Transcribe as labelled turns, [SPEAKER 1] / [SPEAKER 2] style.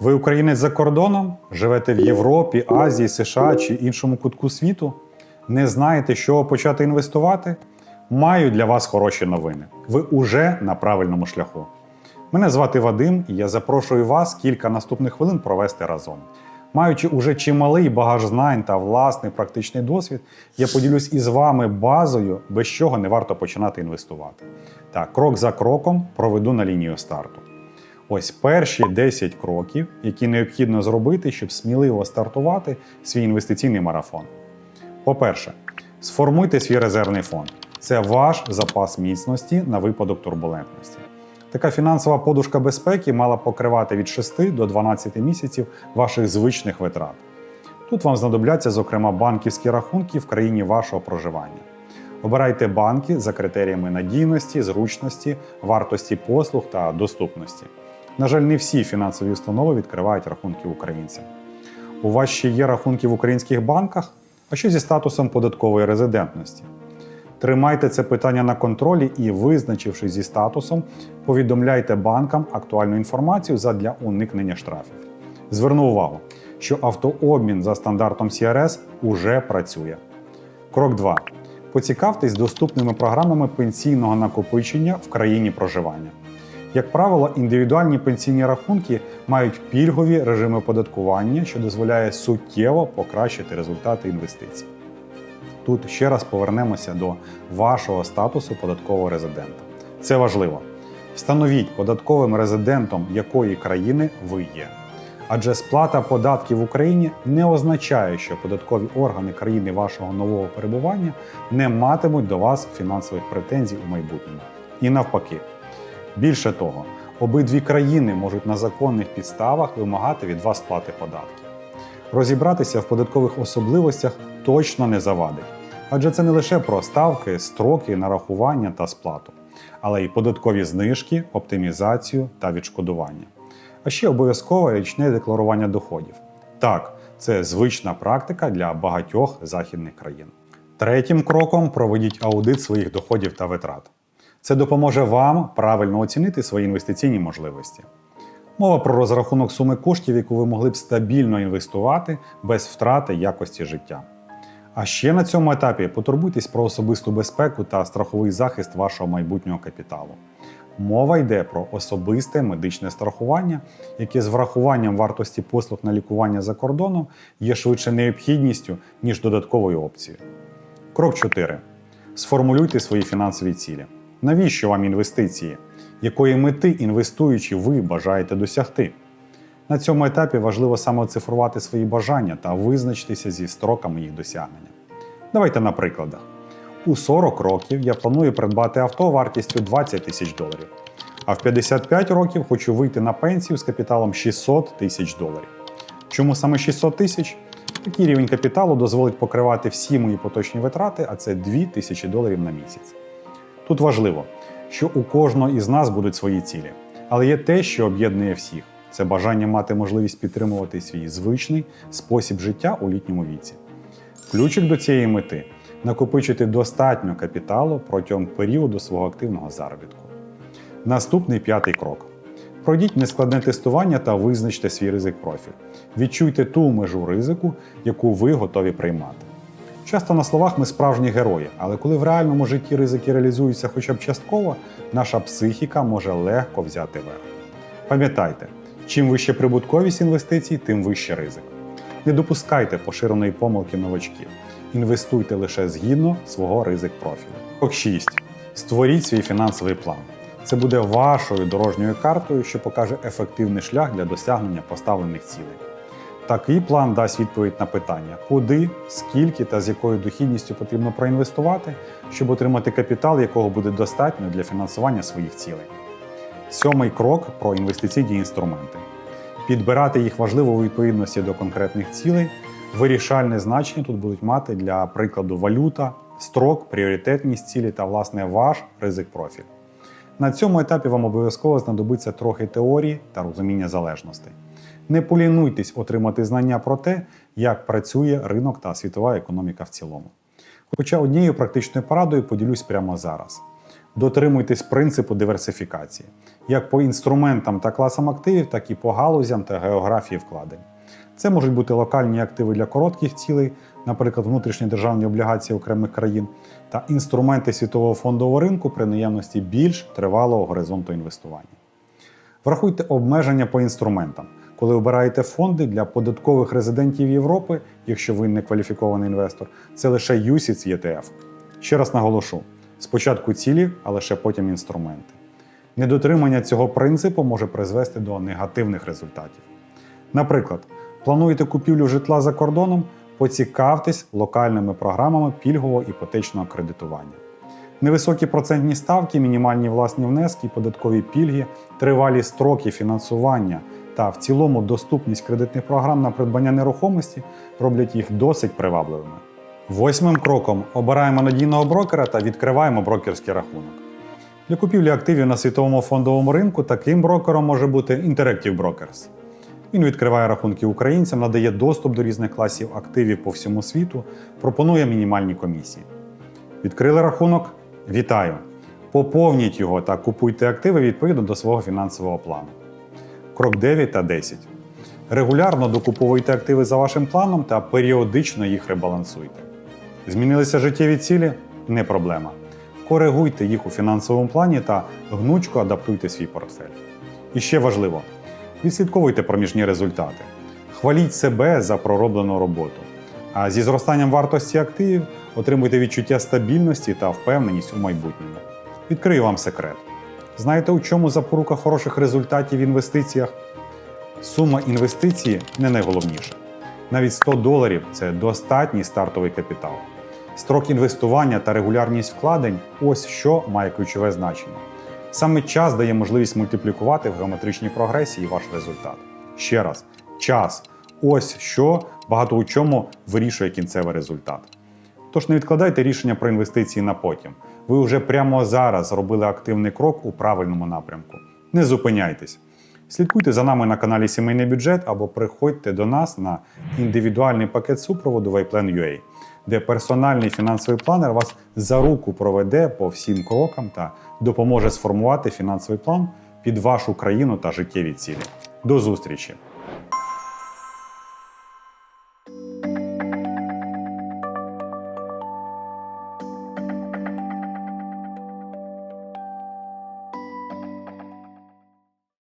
[SPEAKER 1] Ви українець за кордоном? Живете в Європі, Азії, США чи іншому кутку світу? Не знаєте, чого почати інвестувати? Маю для вас хороші новини. Ви уже на правильному шляху. Мене звати Вадим, і я запрошую вас кілька наступних хвилин провести разом. Маючи уже чималий багаж знань та власний практичний досвід, я поділюсь із вами базою, без чого не варто починати інвестувати. Так, крок за кроком проведу на лінію старту. Ось перші 10 кроків, які необхідно зробити, щоб сміливо стартувати свій інвестиційний марафон. По-перше, сформуйте свій резервний фонд. Це ваш запас міцності на випадок турбулентності. Така фінансова подушка безпеки мала покривати від 6 до 12 місяців ваших звичних витрат. Тут вам знадобляться, зокрема, банківські рахунки в країні вашого проживання. Обирайте банки за критеріями надійності, зручності, вартості послуг та доступності. На жаль, не всі фінансові установи відкривають рахунки українцям. У вас ще є рахунки в українських банках? А що зі статусом податкової резидентності? Тримайте це питання на контролі і, визначившись зі статусом, повідомляйте банкам актуальну інформацію задля уникнення штрафів. Зверну увагу, що автообмін за стандартом CRS уже працює. Крок 2. Поцікавтесь доступними програмами пенсійного накопичення в країні проживання. Як правило, індивідуальні пенсійні рахунки мають пільгові режими оподаткування, що дозволяє суттєво покращити результати інвестицій. Тут ще раз повернемося до вашого статусу податкового резидента. Це важливо. Встановіть податковим резидентом якої країни ви є. Адже сплата податків в Україні не означає, що податкові органи країни вашого нового перебування не матимуть до вас фінансових претензій у майбутньому. І навпаки. Більше того, обидві країни можуть на законних підставах вимагати від вас сплати податків. Розібратися в податкових особливостях точно не завадить, адже це не лише про ставки, строки, нарахування та сплату, але й податкові знижки, оптимізацію та відшкодування. А ще обов'язкове річне декларування доходів. Так, це звична практика для багатьох західних країн. Третім кроком проведіть аудит своїх доходів та витрат. Це допоможе вам правильно оцінити свої інвестиційні можливості. Мова про розрахунок суми коштів, яку ви могли б стабільно інвестувати без втрати якості життя. А ще на цьому етапі потурбуйтесь про особисту безпеку та страховий захист вашого майбутнього капіталу. Мова йде про особисте медичне страхування, яке з врахуванням вартості послуг на лікування за кордоном є швидше необхідністю, ніж додатковою опцією. Крок 4. Сформулюйте свої фінансові цілі. Навіщо вам інвестиції? Якої мети інвестуючи ви бажаєте досягти? На цьому етапі важливо саме оцифрувати свої бажання та визначитися зі строками їх досягнення. Давайте на прикладах. У 40 років я планую придбати авто вартістю 20 тисяч доларів, а в 55 років хочу вийти на пенсію з капіталом 600 тисяч доларів. Чому саме 600 тисяч? Такий рівень капіталу дозволить покривати всі мої поточні витрати, а це 2 тисячі доларів на місяць. Тут важливо, що у кожного із нас будуть свої цілі, але є те, що об'єднує всіх це бажання мати можливість підтримувати свій звичний спосіб життя у літньому віці. Ключик до цієї мети накопичити достатньо капіталу протягом періоду свого активного заробітку. Наступний п'ятий крок. Пройдіть нескладне тестування та визначте свій ризик профіль. Відчуйте ту межу ризику, яку ви готові приймати. Часто на словах ми справжні герої, але коли в реальному житті ризики реалізуються хоча б частково, наша психіка може легко взяти верх. Пам'ятайте, чим вище прибутковість інвестицій, тим вище ризик. Не допускайте поширеної помилки новачків. Інвестуйте лише згідно свого ризик профілю. Крок 6. Створіть свій фінансовий план. Це буде вашою дорожньою картою, що покаже ефективний шлях для досягнення поставлених цілей. Такий план дасть відповідь на питання, куди, скільки та з якою дохідністю потрібно проінвестувати, щоб отримати капітал, якого буде достатньо для фінансування своїх цілей. Сьомий крок про інвестиційні інструменти. Підбирати їх важливо у відповідності до конкретних цілей. Вирішальне значення тут будуть мати для прикладу валюта, строк, пріоритетність цілі та, власне, ваш ризик профіль. На цьому етапі вам обов'язково знадобиться трохи теорії та розуміння залежностей. Не полінуйтесь отримати знання про те, як працює ринок та світова економіка в цілому. Хоча однією практичною порадою поділюсь прямо зараз. Дотримуйтесь принципу диверсифікації, як по інструментам та класам активів, так і по галузям та географії вкладень. Це можуть бути локальні активи для коротких цілей, наприклад, внутрішні державні облігації окремих країн, та інструменти світового фондового ринку при наявності більш тривалого горизонту інвестування. Врахуйте обмеження по інструментам, коли обираєте фонди для податкових резидентів Європи, якщо ви не кваліфікований інвестор, це лише UCITS ETF. Ще раз наголошу: спочатку цілі, а лише потім інструменти. Недотримання цього принципу може призвести до негативних результатів. Наприклад, плануєте купівлю житла за кордоном, поцікавтесь локальними програмами пільгового іпотечного кредитування. Невисокі процентні ставки, мінімальні власні внески, податкові пільги, тривалі строки фінансування та в цілому доступність кредитних програм на придбання нерухомості роблять їх досить привабливими. Восьмим кроком обираємо надійного брокера та відкриваємо брокерський рахунок. Для купівлі активів на світовому фондовому ринку таким брокером може бути Interactive Brokers. Він відкриває рахунки українцям, надає доступ до різних класів активів по всьому світу, пропонує мінімальні комісії. Відкрили рахунок? Вітаю! Поповніть його та купуйте активи відповідно до свого фінансового плану. Крок 9 та 10. Регулярно докуповуйте активи за вашим планом та періодично їх ребалансуйте. Змінилися життєві цілі? Не проблема. Коригуйте їх у фінансовому плані та гнучко адаптуйте свій портфель. І ще важливо: відслідковуйте проміжні результати. Хваліть себе за пророблену роботу. А зі зростанням вартості активів отримуйте відчуття стабільності та впевненість у майбутньому. Відкрию вам секрет. Знаєте, у чому запорука хороших результатів в інвестиціях? Сума інвестиції не найголовніше. Навіть 100 доларів це достатній стартовий капітал. Строк інвестування та регулярність вкладень ось що має ключове значення. Саме час дає можливість мультиплікувати в геометричній прогресії ваш результат. Ще раз, час ось що багато у чому вирішує кінцевий результат. Тож не відкладайте рішення про інвестиції на потім. Ви вже прямо зараз зробили активний крок у правильному напрямку. Не зупиняйтесь. Слідкуйте за нами на каналі Сімейний бюджет або приходьте до нас на індивідуальний пакет супроводу Wayplan.ua, де персональний фінансовий планер вас за руку проведе по всім крокам та допоможе сформувати фінансовий план під вашу країну та життєві цілі. До зустрічі!